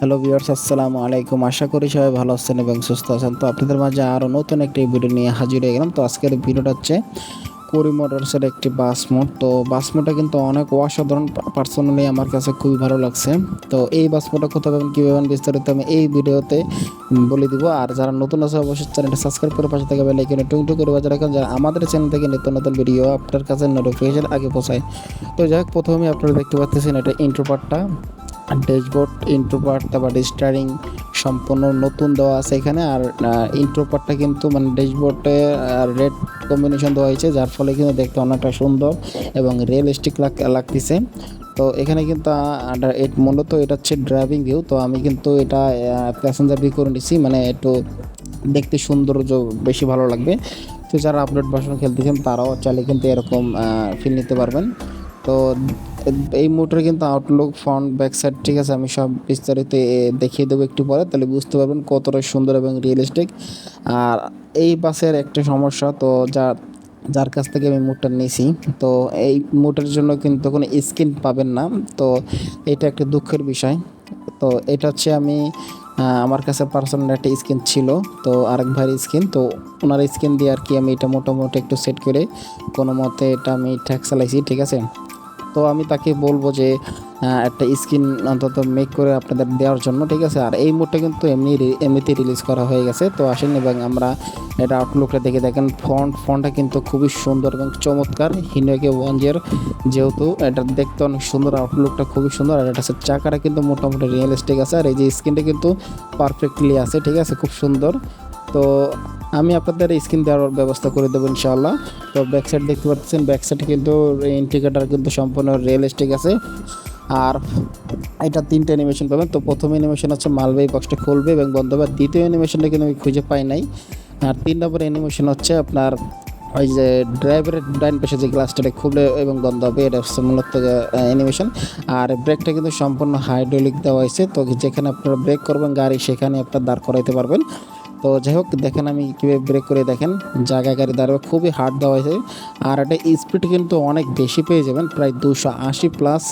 Hello viewers, আসসালামু আলাইকুম। আশা করি সবাই ভালো আছেন এবং সুস্থ আছেন। তো আপনাদের মাঝে আরও নতুন একটি ভিডিও নিয়ে হাজির হয়ে গেলাম। তো আজকের ভিডিওটা হচ্ছে কুড়ি মোটরসের একটি বাস মোড তো বাস মোডটা কিন্তু অনেক অসাধারণ পার্সোনালি আমার কাছে খুবই ভালো লাগছে। তো এই বাস মোডটা কোথাও পাবেন কী পাবেন বিস্তারিত আমি এই ভিডিওতে বলে দিব। আর যারা নতুন আছে অবশ্যই চ্যানেলটা সাবস্ক্রাইব করে পাশে থেকে বেল আইকনে টুং টুং করে বাজার রাখেন যারা আমাদের চ্যানেল থেকে নিত্য নতুন ভিডিও আপনার কাছে নোটিফিকেশন আগে পৌঁছায়। তো যাই হোক প্রথমে আপনারা দেখতে পাচ্ছেন এটা ইন্ট্রো পার্টটা ড্যাশবোর্ড ইন্ট্রো পার্ট তারপর স্টারিং সম্পূর্ণ নতুন দেওয়া আছে এখানে। আর ইন্ট্রো পার্টটা কিন্তু মানে ড্যাশবোর্ডে রেড কম্বিনেশন দেওয়া হয়েছে, যার ফলে কিন্তু দেখতে অনেকটা সুন্দর এবং রিয়েলিস্টিক লাগতেছে। তো এখানে কিন্তু মূলত এটা হচ্ছে ড্রাইভিং ভিউ তো আমি কিন্তু এটা প্যাসেঞ্জার ভিউ করে নিছি মানে একটু দেখতে সৌন্দর্য বেশি ভালো লাগবে। তো যারা আপডেট ভার্সন খেলতেছেন তারাও চাইলে কিন্তু এরকম ফিল নিতে পারবেন। তো এই মোটরে কিন্তু আউটলুক ফ্রন্ট ব্যাক সাইড ঠিক আছে, আমি সব বিস্তারিত দেখিয়ে দেবো একটু পরে, তাহলে বুঝতে পারবেন কতটা সুন্দর এবং রিয়েলিস্টিক আর এই বাসের একটা সমস্যা, তো যা যার কাছ থেকে আমি মোটর নিয়েছি, তো এই মোটরের জন্য কিন্তু কোনো স্ক্রিন পাবেন না, তো এটা একটা দুঃখের বিষয়। তো এটা হচ্ছে আমি আমার কাছে পার্সোনাল একটা স্কিন ছিল, তো আরেক ভাইয়ের স্কিন তো ওনার স্কিন দিয়ে আর কি আমি এটা মোটামুটি একটু সেট করে কোনো মতে এটা আমি ঠ্যাক চালাইছি ঠিক আছে? তো আমি তাকে বলব যে একটা স্ক্রিন অন্তত মেক করে আপনাদের দেওয়ার জন্য, ঠিক আছে? আর এই মোডটা কিন্তু এমনি এমনিতেই রিলিজ করা হয়ে গেছে। তো আসেন এবং আমরা এটা আউটলুকটা দেখে দেখেন ফ্রন্ট ফ্রন্টটা কিন্তু খুবই সুন্দর এবং চমৎকার। হিনোকে ওয়ান জিয়ার যেহেতু, এটা দেখতে অনেক সুন্দর আউটলুকটা খুবই সুন্দর, আর এটা চাকাটা কিন্তু মোটামুটি রিয়েলিস্টিক আছে। আর এই যে স্ক্রিনটা কিন্তু পারফেক্টলি আছে, ঠিক আছে? খুব সুন্দর। তো আমি আপনাদের স্ক্রিন দেওয়ার ব্যবস্থা করে দেবো ইনশাআল্লাহ। তো ব্যাক সাইড দেখতে পাচ্ছেন ব্যাক সাইড কিন্তু ইন্ডিকেটার কিন্তু সম্পূর্ণ রিয়েলিস্টিক আছে। আর এটা তিনটে অ্যানিমেশন পাবেন। তো প্রথম অ্যানিমেশন হচ্ছে মালবাহী বক্সটা খুলবে এবং বন্ধ হবে। দ্বিতীয় অ্যানিমেশনটা কিন্তু আমি খুঁজে পাই নাই। আর তিন নম্বর অ্যানিমেশন হচ্ছে আপনার ওই যে ড্রাইভারের ডাইন পাশে যে গ্লাসটা খুলে এবং বন্ধ হবে। এটা হচ্ছে মূলত অ্যানিমেশন আর ব্রেকটা কিন্তু সম্পূর্ণ হাইড্রোলিক দেওয়া হয়েছে। তো যেখানে আপনারা ব্রেক করবেন গাড়ি, সেখানে আপনার দাঁড় করাইতে পারবেন। তো যাই হোক, দেখেন আমি কীভাবে ব্রেক করে দেখেন, জায়গা গাড়ি দাঁড়াবে, খুবই হার্ড দেওয়া হয়েছে। আর এটা স্পিড কিন্তু অনেক বেশি পেয়ে যাবেন, প্রায় দুশো আশি প্লাস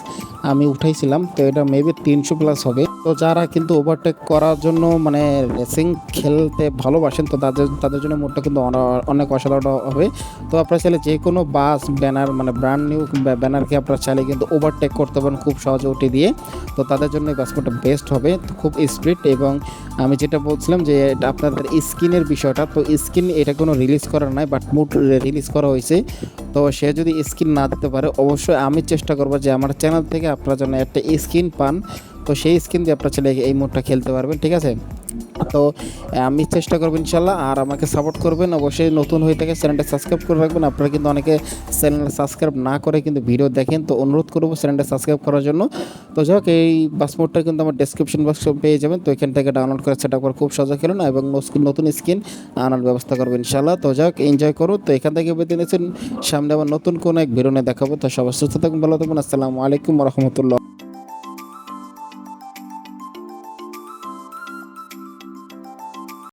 আমি উঠাইছিলাম, তো এটা মেবি তিনশো প্লাস হবে। তো যারা কিন্তু ওভারটেক করার জন্য মানে রেসিং খেলতে ভালোবাসেন, তো তাদের তাদের জন্য মোটটা কিন্তু অনেক অসাধারণ হবে। তো আপনারা চাইলে যে কোনো বাস ব্যানার মানে ব্র্যান্ড নিউ ব্যানারকে আপনারা চাইলে কিন্তু ওভারটেক করতে পারেন, খুব সহজে উঠে দিয়ে। তো তাদের জন্য এই বেস্ট হবে খুব স্পিড এবং আমি যেটা বলছিলাম যে এটা আপনাদের স্কিনের বিষয়টা। তো স্কিন এটা কোনো রিলিজ করা নাই বাট মুড রিলিজ করা হয়েছে। তো সে যদি স্কিন না দিতে পারে, অবশ্যই আমি চেষ্টা করব যে আমার চ্যানেল থেকে আপনার জন্য একটা স্কিন পান। তো সেই স্কিন দিয়ে আপনার ছেলে এই মোডটা খেলতে পারবেন, ঠিক আছে? তো আমি চেষ্টা করব ইনশাল্লাহ আর আমাকে সাপোর্ট করবেন। অবশ্যই নতুন হয়ে থাকে চ্যানেলটা সাবস্ক্রাইব করে রাখবেন। আপনারা কিন্তু অনেকে চ্যানেল সাবস্ক্রাইব না করে কিন্তু ভিডিও দেখেন। তো অনুরোধ করব চ্যানেলটা সাবস্ক্রাইব করার জন্য। তো যাই হোক, এই পাসপোর্টটা কিন্তু আমার ডেসক্রিপশন বক্সে পেয়ে যাবেন। তো এখান থেকে ডাউনলোড করে সেটা করে খুব সহজে খেলুন এবং নতুন- নতুন স্কিন আনার ব্যবস্থা করবেন ইনশাল্লাহ তো যাই হোক এনজয় করুন। তো এখান থেকে বেঁধে নিয়েছেন সামনে আবার নতুন কোনো এক ভিডিও দেখাবো। তো সবাই সুস্থ থাকুন, ভালো থাকুন। আসসালামু আলাইকুম রহমতুল্লাহ।